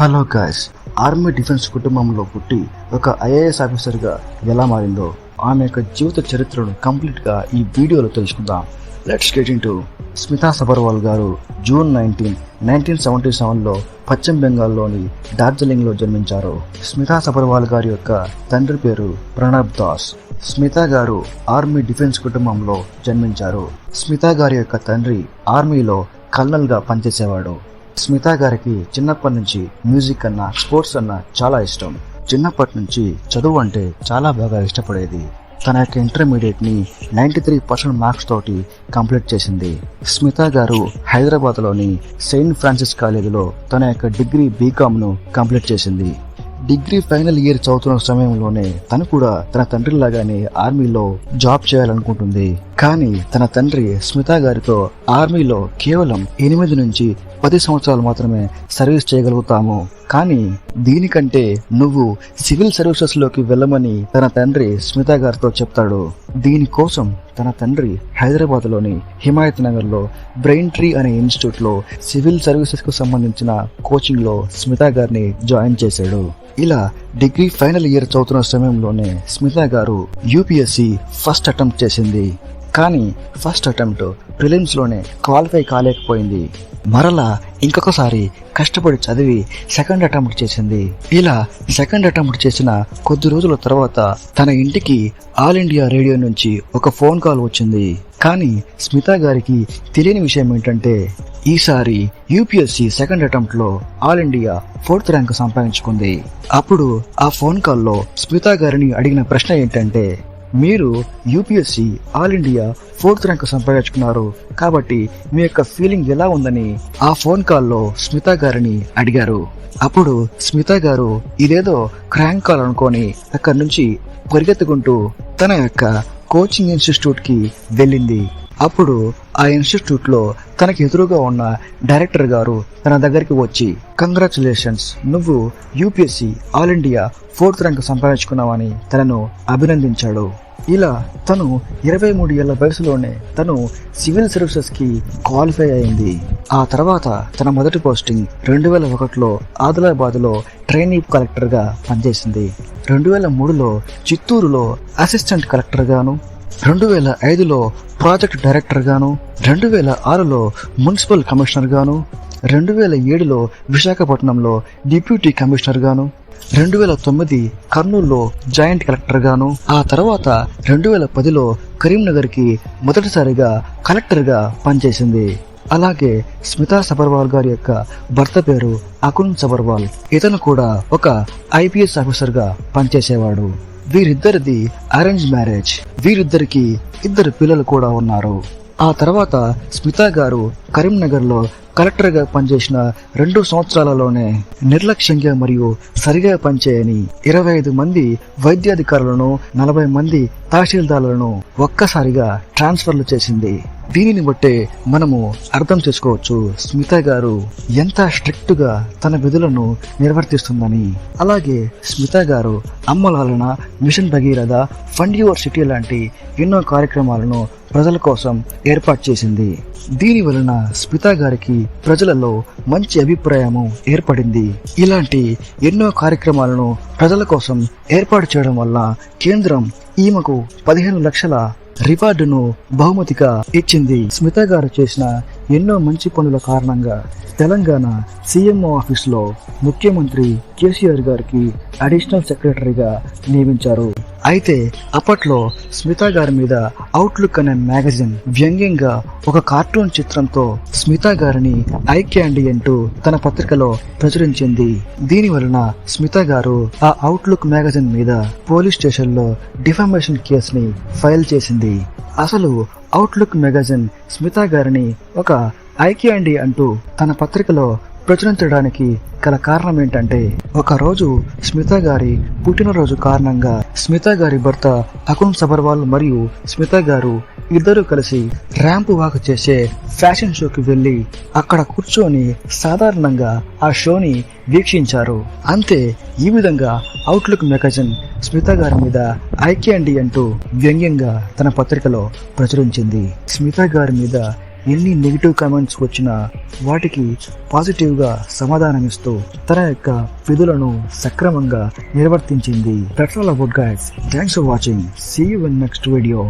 Hello guys army defence కుటుంబంలో పుట్టి ఒక ఐఏఎస్ ఆఫీసర్గా ఎలా మారిందో ఆమె యొక్క జీవిత చరిత్రను కంప్లీట్గా ఈ వీడియోలో తెలుసుకుందాం. Let's get into Smita Sabharwal garu June nineteen nineteen seventy సెవెన్లో పశ్చిమ బెంగాల్లోని డార్జిలింగ్లో జన్మించారు. స్మితా సబర్వాల్ గారి యొక్క తండ్రి పేరు ప్రణబ్ దాస్. స్మితా గారు ఆర్మీ డిఫెన్స్ కుటుంబంలో జన్మించారు. స్మితా గారి యొక్క తండ్రి ఆర్మీలో కల్నల్గా పనిచేసేవాడు. స్మిత గారికి చిన్నప్పటి నుంచి మ్యూజిక్ అన్న స్పోర్ట్స్ అన్న చాలా ఇష్టం. చిన్నప్పటి నుంచి చదువు అంటే చాలా బాగా ఇష్టపడేది. తన యొక్క ఇంటర్మీడియట్ని నైన్టీ త్రీ పర్సెంట్ మార్క్స్ తోటి కంప్లీట్ చేసింది. స్మితా గారు హైదరాబాద్లోని సెయింట్ ఫ్రాన్సిస్ కాలేజీలో తన యొక్క డిగ్రీ బీకామ్ను కంప్లీట్ చేసింది. డిగ్రీ ఫైనల్ ఇయర్ చదువుతున్న సమయంలోనే తను కూడా తన తండ్రి లాగానే ఆర్మీలో జాబ్ చేయాలనుకుంటుంది. కానీ తన తండ్రి స్మితా గారితో ఆర్మీలో కేవలం ఎనిమిది నుంచి పది సంవత్సరాలు మాత్రమే సర్వీస్ చేయగలుగుతాము. కానీ దీనికంటే నువ్వు సివిల్ సర్వీసెస్లోకి వెళ్ళమని తన తండ్రి స్మితా గారితో చెప్తాడు. దీనికోసం తన తండ్రి హైదరాబాద్లోని హిమాయత్ నగర్లో బ్రెయిన్ ట్రీ అనే ఇన్స్టిట్యూట్లో సివిల్ సర్వీసెస్కు సంబంధించిన కోచింగ్లో స్మితా గారిని జాయిన్ చేశాడు. ఇలా డిగ్రీ ఫైనల్ ఇయర్ చదువుతున్న సమయంలోనే స్మితా గారు యూపీఎస్సి ఫస్ట్ అటెంప్ట్ చేసింది. కానీ ఫస్ట్ అటెంప్ట్ ప్రిలిమ్స్లోనే క్వాలిఫై కాలేకపోయింది. మరలా ఇంకొకసారి కష్టపడి చదివి సెకండ్ అటెంప్ట్ చేసింది. ఇలా సెకండ్ అటెంప్ట్ చేసిన కొద్ది రోజుల తర్వాత తన ఇంటికి ఆల్ ఇండియా రేడియో నుంచి ఒక ఫోన్ కాల్ వచ్చింది. కానీ స్మిత గారికి తెలియని విషయం ఏంటంటే ఈసారి యూపీఎస్సి సెకండ్ అటెంప్ట్లో ఆల్ ఇండియా ఫోర్త్ ర్యాంక్ సంపాదించుకుంది. అప్పుడు ఆ ఫోన్ కాల్లో స్మితా గారిని అడిగిన ప్రశ్న ఏంటంటే మీరు UPSC all India fourth rank సంపాదించుకున్నారు. కాబట్టి మీ యొక్క ఫీలింగ్ ఎలా ఉందని ఆ ఫోన్ కాల్లో స్మిత గారిని అడిగారు. అప్పుడు స్మిత గారు ఇదేదో క్రాంక్ కాల్ అనుకొని అక్కడి నుంచి పరిగెత్తుకుంటూ తన యొక్క కోచింగ్ ఇన్స్టిట్యూట్కి వెళ్ళింది. అప్పుడు ఆ ఇన్స్టిట్యూట్లో తనకి ఎదురుగా ఉన్న డైరెక్టర్ గారు తన దగ్గరికి వచ్చి కంగ్రాచులేషన్స్ నువ్వు UPSC all India fourth rank సంపాదించుకున్నావని తనను అభినందించాడు. ఇలా తను ఇరవై మూడు ఏళ్ళ వయసులోనే తను సివిల్ సర్వీసెస్కి క్వాలిఫై అయింది. ఆ తర్వాత తన మొదటి పోస్టింగ్ రెండు వేల ఒకటిలో ఆదిలాబాద్లో కలెక్టర్గా కలెక్టర్గా పనిచేసింది. రెండు వేల మూడులో చిత్తూరులో అసిస్టెంట్ కలెక్టర్ గాను రెండు వేల ఐదులో ప్రాజెక్ట్ డైరెక్టర్గాను రెండు వేల ఆరులో మున్సిపల్ కమిషనర్గాను రెండు వేల ఏడులో విశాఖపట్నంలో డిప్యూటీ కమిషనర్గాను రెండు వేల తొమ్మిది కర్నూలులో జాయింట్ కలెక్టర్గాను ఆ తర్వాత రెండు వేల పదిలో కరీంనగర్కి మొదటిసారిగా కలెక్టర్గా పనిచేసింది. అలాగే స్మితా సబర్వాల్ గారి యొక్క భర్త పేరు అకున్ సబర్వాల్. ఇతను కూడా ఒక ఐపీఎస్ ఆఫీసర్గా పనిచేసేవాడు. వీరిద్దరిది అరేంజ్ మ్యారేజ్ వీరిద్దరికి ఇద్దరు పిల్లలు కూడా ఉన్నారు. ఆ తర్వాత స్మిత గారు కరీంనగర్లో కలెక్టర్గా పనిచేసిన రెండు సంవత్సరాలలోనే నిర్లక్ష్యంగా మరియు సరిగా పనిచేయని ఇరవై ఐదు మంది వైద్యాధికారులను నలభై మంది తహసీల్దారులను ఒక్కసారిగా ట్రాన్స్ఫర్లు చేసింది. దీనిని బట్టే మనము అర్థం చేసుకోవచ్చు స్మిత గారు ఎంత స్ట్రిక్ట్గా తన విధులను నిర్వర్తిస్తుందని. అలాగే Smita garu Ammalalana mission Bhagiratha fund your city లాంటి ఎన్నో కార్యక్రమాలను ప్రజల కోసం ఏర్పాటు చేసింది. దీని వలన స్మిత గారికి ప్రజలలో మంచి అభిప్రాయము ఏర్పడింది. ఇలాంటి ఎన్నో కార్యక్రమాలను ప్రజల కోసం ఏర్పాటు చేయడం వల్ల కేంద్రం ఈమెకు పదిహేను లక్షల రివార్డును బహుమతిగా ఇచ్చింది. స్మిత గారు చేసిన ఎన్నో మంచి పనుల కారణంగా తెలంగాణ సీఎంఓ ఆఫీస్లో ముఖ్యమంత్రి కేసీఆర్ గారికి అడిషనల్ సెక్రటరీగా నియమించారు. అయితే అప్పట్లో స్మిత గారి మీద అవుట్లుక్ అనే మ్యాగజైన్ వ్యంగ్యంగా ఒక కార్టూన్ చిత్రంతో స్మిత గారిని ఐ క్యాండీ అంటూ తన పత్రికలో ప్రచురించింది. దీని వలన స్మిత గారు ఆ అవుట్లుక్ మ్యాగజైన్ మీద పోలీస్ స్టేషన్లో డిఫామేషన్ కేసుని ఫైల్ చేసింది. అసలు అవుట్లుక్ మ్యాగజైన్ స్మిత గారిని ఒక ఐక్యాండి అంటూ తన పత్రికలో ప్రచురించడానికి గల కారణం ఏంటంటే ఒకరోజు స్మిత గారి పుట్టినరోజు కారణంగా స్మిత గారి భర్త అకుం సబర్వాల్ మరియు స్మిత గారు ఇద్దరు కలిసి ర్యాంప్ వాక్ చేసే ఫ్యాషన్ షోకి వెళ్ళి అక్కడ కూర్చొని సాధారణంగా ఆ షోని వీక్షించారు. అంతే ఈ విధంగా అవుట్లుక్ మ్యాగజైన్ స్మిత గారి మీద ఐక్యాండి అంటూ వ్యంగ్యంగా తన పత్రికలో ప్రచురించింది. స్మిత గారి మీద ఎన్ని నెగిటివ్ కామెంట్స్ వచ్చినా వాటికి పాజిటివ్గా సమాధానమిస్తూ తన యొక్క విధులను సక్రమంగా నిర్వర్తించింది that's all about guides thanks for watching see you in next video